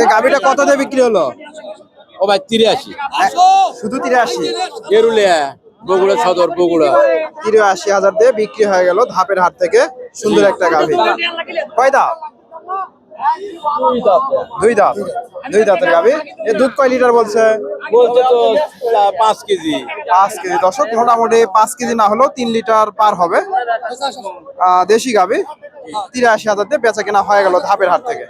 এই গাভিটা কত দিয়ে বিক্রি হলো? ও ভাই তিরাশি। শুধু তিরাশি? গেরুলিয়া বগুড়া সদর বগুড়া। তিরাশি হাজার দিয়ে বিক্রি হয়ে গেল ধাপের হাট থেকে সুন্দর একটা গাভি। কয় দাঁত দুই দাঁত। দুই দাঁতের গাভি। এ দুধ কয় লিটার বলছে? বলছে তো পাঁচ কেজি। পাঁচ কেজি। দশক মোটামুটি পাঁচ কেজি না হলেও তিন লিটার পার হবে। দেশি গাভি। তিরাশি হাজার দিয়ে বেচা কেনা হয়ে গেল ধাপের হাট থেকে।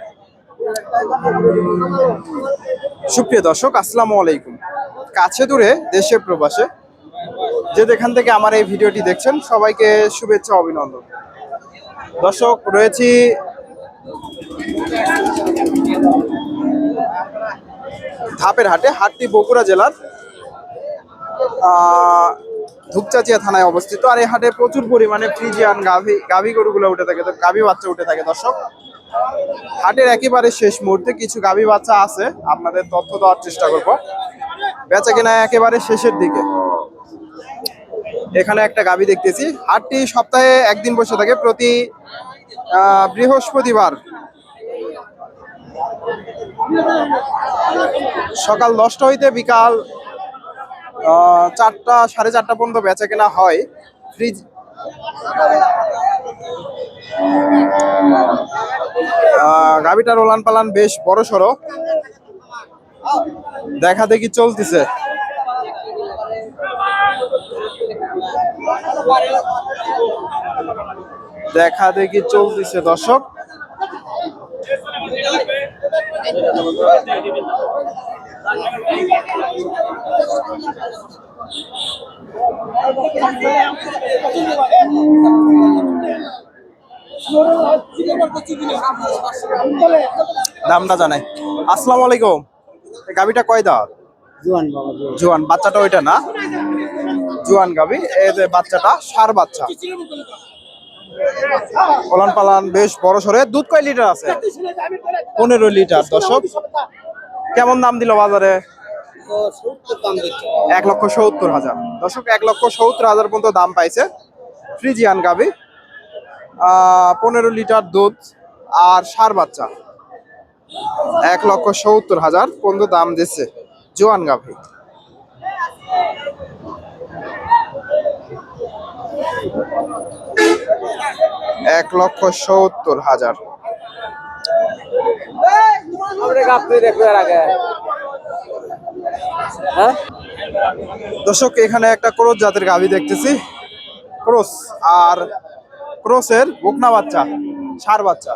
সুপ্রিয় দর্শক আসসালামু আলাইকুম। কাছে দূরে দেশে প্রবাসে। যে যেখান থেকে আমার এই ভিডিওটি দেখছেন সবাইকে শুভেচ্ছা অভিনন্দন। দর্শক রয়েছি ধাপের হাটে, হাটটি বগুড়া জেলার ধূপচাচিয়া থানায় অবস্থিত। আর এই হাটে প্রচুর পরিমাণে ফ্রিজিয়ান গাভি গাভি গরুগুলো উঠে থাকে। তো গাভি বাচ্চা উঠে থাকে, দর্শক। হাটের একেবারে শেষ মুহূর্তে কিছু গাভি বাচ্চা আছে, আপনাদের তথ্য দেওয়ার চেষ্টা করব। বেচা কেনা একেবারে শেষের দিকে। এখানে একটা গাভি দেখতেছি। হাটটি সপ্তাহে একদিন বসে থাকে, প্রতি বৃহস্পতিবার। সকাল দশটা হইতে বিকাল চারটা সাড়ে চারটা পর্যন্ত বেচা কেনা হয়। ফ্রিজ আহ, গাভিটার ওলান পালান বেশ বড় সড়ো দেখা দেখি চলতেছে। দেখা দেখি চলতেছে দর্শক। দামটা জানাই। আসসালামু আলাইকুম। এই গাভিটা কয় দাঁত? জোয়ান বাবা জোয়ান বাচ্চাটা ওইটা না? জোয়ান গাভি। এই যে বাচ্চাটা সার বাচ্চা। ওলান পালান বেশ বড় সরে। দুধ কয় লিটার আছে? পনেরো লিটার, দর্শক। কেমন দাম দিল বাজারে? এক লক্ষ সত্তর হাজার। দর্শক, এক লক্ষ সত্তর হাজার পর্যন্ত দাম পাইছে। ফ্রিজিয়ান গাভি পনেরো লিটার দুধ আর সার বাচ্চা। এক লক্ষ সত্তর হাজার পর্যন্ত দাম দিচ্ছে জোয়ান গাভি এক লক্ষ সত্তর হাজার। দর্শক এখানে একটা ক্রোস জাতের গাভি দেখতেছি। ক্রোস আর ক্রোসের বকনা বাচ্চা সার বাচ্চা।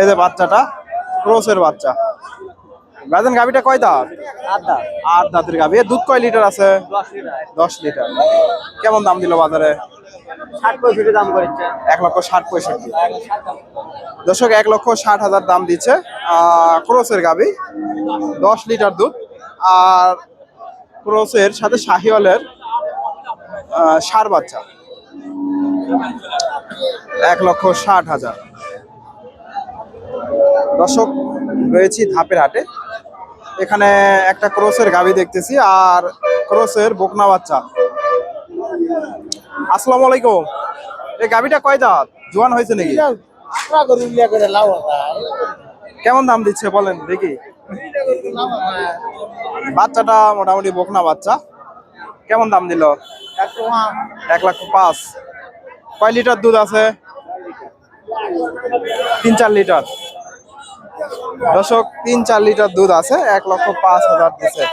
এই যে বাচ্চাটা ক্রোসের বাচ্চা। গাজন গাভিটা কয় দাঁত? আট দাঁতের গাভি। দুধ কয় লিটার আছে? দশ লিটার। কেমন দাম দিল বাজারে? এক লক্ষ ষাট পঁয়ষট্টি। দর্শক এক লক্ষ ষাট হাজার দাম দিচ্ছে ক্রোসের গাভি। দশ লিটার দুধ। আর ক্রোসের সাথে শাহিওয়ালের ষাঁড় বাচ্চা। এক লক্ষ ষাট হাজার। দর্শক রয়েছি ধাপের হাটে। এখানে একটা ক্রোসের গাভি দেখতেছি আর ক্রোসের বকনা বাচ্চা। আসসালামু আলাইকুম। এই গাভিটা কয় দাঁত? জোয়ান হয়েছে নাকি? কেমন দাম দিচ্ছে বলেন দেখি। বাচ্চাটা মোটামুটি বকনা বাচ্চা। কেমন দাম দিল? এক লাখ পাঁচ। কয় লিটার দুধ আছে? তিন চার লিটার। দর্শক তিন চার লিটার দুধ আছে এক লক্ষ পাঁচ হাজার দিচ্ছে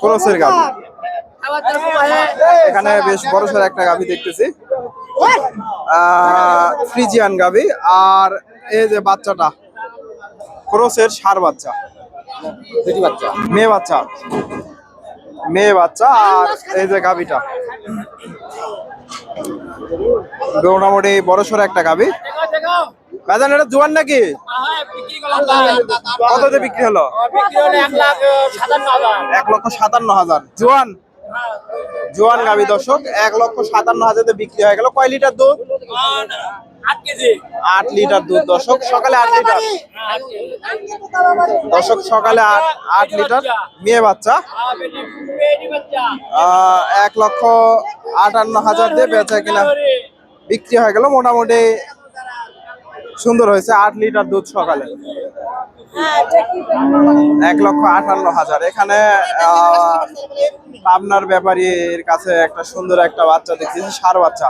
ক্রোসের গাভি। এখানে বেশ বড় সড় একটা গাভি দেখতেছি। ফ্রিজিয়ান গাভি। আর এই যে বাচ্চাটা ক্রোসের সার বাচ্চা। বাচ্চা। মেয়ে বাচ্চা। মেয়ে বাচ্চা আর এই যে গাভিটা। মোটামুটি বড় সড়ো একটা গাভি। বাজান এটা জোয়ান নাকি? কততে বিক্রি হলো? এক লক্ষ সাতান্ন হাজার। জোয়ান? জোয়ান গাভি দর্শক, এক লক্ষ সাতান্ন হাজারে বিক্রি হয়ে গেল। কয় লিটার দুধ? আট লিটার দুধ দর্শক, সকালে আট লিটার। দর্শক, সকালে আট লিটার। মেয়ে বাচ্চা? এক লক্ষ আটান্ন হাজার দিয়ে বেচা কিনা বিক্রি হয়ে গেল। মোটামুটি সুন্দর হয়েছে আট লিটার দুধ সকালে। এক লক্ষ আটান্ন হাজার। এখানে পাবনার ব্যাপারীর কাছে একটা সুন্দর একটা বাচ্চা দেখছি সার বাচ্চা।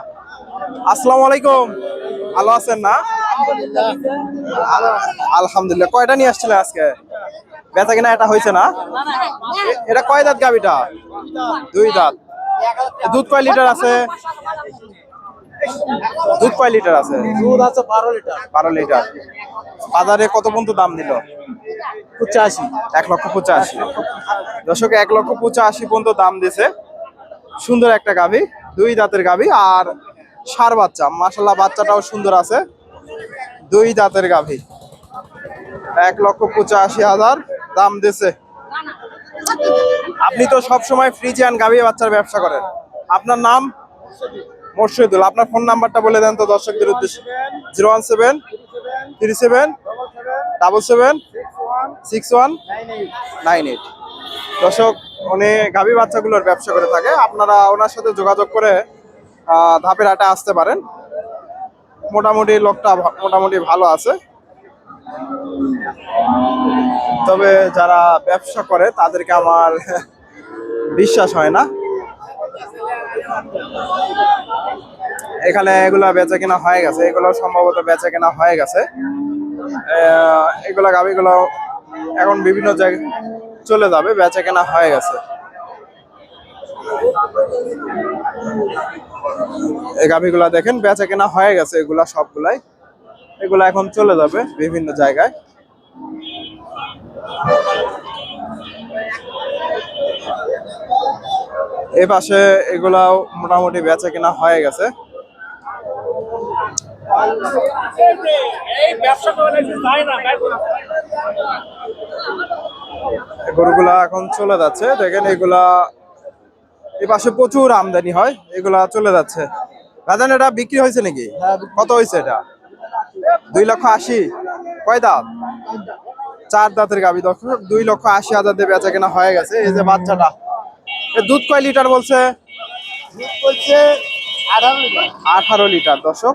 আসসালামু আলাইকুম। ভালো আছেন না? আল- আলহামদুলিল্লাহ। কয়টা নিয়ে আসছিলেন আজকে? বেচা কিনা এটা হয়েছে না? এটা কয় দাঁত গাবিটা দুই দাঁত। দুধ কয় লিটার আছে? দুধ কয় লিটার আছে? দুধ আছে বারো লিটার। বারো লিটার। বাজারে কত পর্যন্ত দাম দিল? পঁচাশি। এক লক্ষ পঁচাশি। দর্শক এক লক্ষ পঁচাশি পর্যন্ত দাম দিছে। সুন্দর একটা গাভি দুই দাঁতের গাভি আর সার বাচ্চা। মাসাল্লাহ বাচ্চাটাও সুন্দর আছে। দুই দাঁতের গাভি। এক লক্ষ পঁচাশি হাজার দাম দিছে। আপনি তো সব সময় ফ্রিজিয়ান গাভি বাচ্চার ব্যবসা করেন। আপনার নাম? মোর্শেদুল, আপনার ফোন নাম্বারটা বলে দেন তো দর্শকদের উদ্দেশ্যে। Zero one seven, three seven, double seven, six one, nine eight. দর্শক, উনি গাভী বাচ্চাগুলোর ব্যবসা করে থাকে। আপনারা ওনার সাথে যোগাযোগ করে ধাপের হাটে আসতে পারেন। মোটামুটি লোকটা মোটামুটি ভালো আছে। তবে যারা ব্যবসা করে, তাদেরকে আমার বিশ্বাস হয় না। এখানে এগুলা বেচা কেনা হয়ে গেছে, এগুলো সম্ভবত বেচা কেনা হয়ে গেছে। এগুলা গাভিগুলো এখন বিভিন্ন জায়গায় চলে যাবে, বেচা কেনা হয়ে গেছে। এই গাভিগুলা দেখেন, বেচা কেনা হয়ে গেছে এগুলা সবগুলাই। এগুলা এখন চলে যাবে বিভিন্ন জায়গায়। এ পাশে এগুলাও মোটামুটি বেচা কেনা হয়ে গেছে। গরুগুলা এখন চলে যাচ্ছে। দেখেন এগুলা এ পাশে প্রচুর আমদানি হয় এগুলা চলে যাচ্ছে। রাজান এটা বিক্রি হয়েছে নাকি? কত হয়েছে এটা? দুই লক্ষ আশি। কয় দাঁত? চার দাঁতের গাবি দর্শক দুই লক্ষ আশি হাজার দিয়ে বেচা কেনা হয়ে গেছে। এই যে বাচ্চাটা। দুধ কয় লিটার বলছে? বলছে আঠারো লিটার। দর্শক।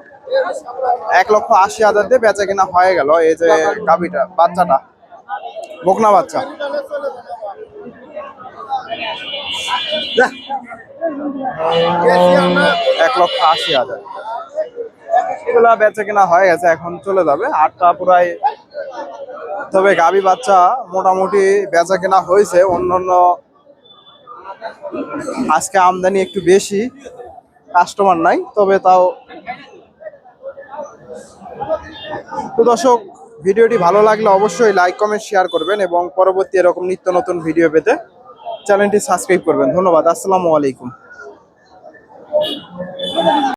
এক লক্ষ আশি হাজার দিয়ে বেচা কেনা হয়ে গেল এই যে গাবিটা বাচ্চাটা। বকনা বাচ্চা। এক লক্ষ আশি হাজার। এগুলা বেচা কেনা হয়ে গেছে এখন চলে যাবে। আটটা পুরাই। তবে গাবি বাচ্চা মোটামুটি বেচা কেনা হয়েছে অন্যান্য আজকে আমদানি একটু বেশি কাস্টমার নাই, তবে তাও তো দর্শক, ভিডিওটি ভালো লাগলে অবশ্যই লাইক কমেন্ট শেয়ার করবেন এবং পরবর্তী এরকম নিত্য নতুন ভিডিও পেতে চ্যানেলটি সাবস্ক্রাইব করবেন। ধন্যবাদ, আসসালামু আলাইকুম।